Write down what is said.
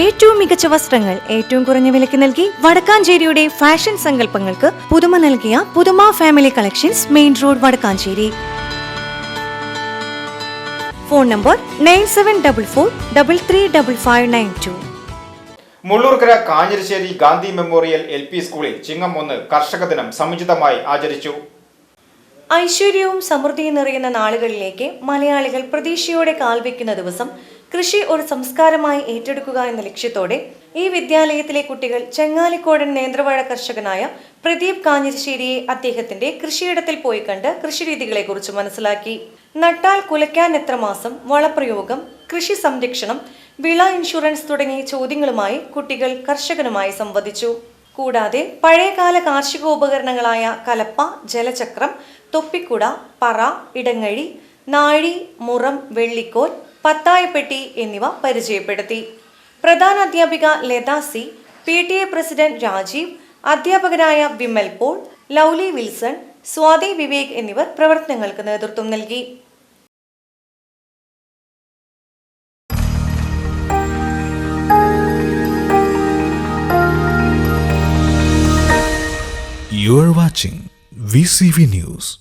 ഏറ്റവും മികച്ച വസ്ത്രങ്ങൾ ഏറ്റവും കുറഞ്ഞ വിലയ്ക്ക് നൽകി വടക്കാഞ്ചേരിയുടെ ഫാഷൻ സങ്കല്പങ്ങൾക്ക് പുതുമ നൽകിയ പുതുമ family collections main road Vadakkancheri. Phone number nine seven double four double three double five nine two Mullurkara Kanjirassery Gandhi memorial L P സ്കൂളിൽ ചിങ്ങം ഒന്ന് കർഷക ദിനം സമുചിതമായി ആചരിച്ചു. ഐശ്വര്യവും സമൃദ്ധിയും നിറയുന്ന നാളുകളിലേക്ക് മലയാളികൾ പ്രതീക്ഷയോടെ കാൽവെക്കുന്ന ദിവസം കൃഷി ഒരു സംസ്കാരമായി ഏറ്റെടുക്കുക എന്ന ലക്ഷ്യത്തോടെ ഈ വിദ്യാലയത്തിലെ കുട്ടികൾ ചെങ്ങാലിക്കോടൻ നേന്ത്രവാഴ കർഷകനായ പ്രദീപ് കാഞ്ഞിരശ്ശേരിയെ അദ്ദേഹത്തിന്റെ കൃഷിയിടത്തിൽ പോയി കണ്ട് കൃഷിരീതികളെക്കുറിച്ച് മനസ്സിലാക്കി. നട്ടാൽ കുലയ്ക്കാൻ എത്ര മാസം വളപ്രയോഗം കൃഷി സംരക്ഷണം വിള ഇൻഷുറൻസ് തുടങ്ങിയ ചോദ്യങ്ങളുമായി കുട്ടികൾ കർഷകനുമായി സംവദിച്ചു. കൂടാതെ പഴയകാല കാർഷികോപകരണങ്ങളായ കലപ്പ ജലചക്രം തൊപ്പിക്കുട പറ ഇടങ്ങഴി നാഴി മുറം വെള്ളിക്കോൽ പത്തായപ്പെട്ടി എന്നിവ പരിചയപ്പെടുത്തി പ്രധാന അധ്യാപിക Latha C P T A president Rajeev അധ്യാപകരായ Vimal Paul Lovely Wilson Swathi Vivek എന്നിവർ പ്രവർത്തനങ്ങൾക്ക് നേതൃത്വം നൽകി You are watching VCV News.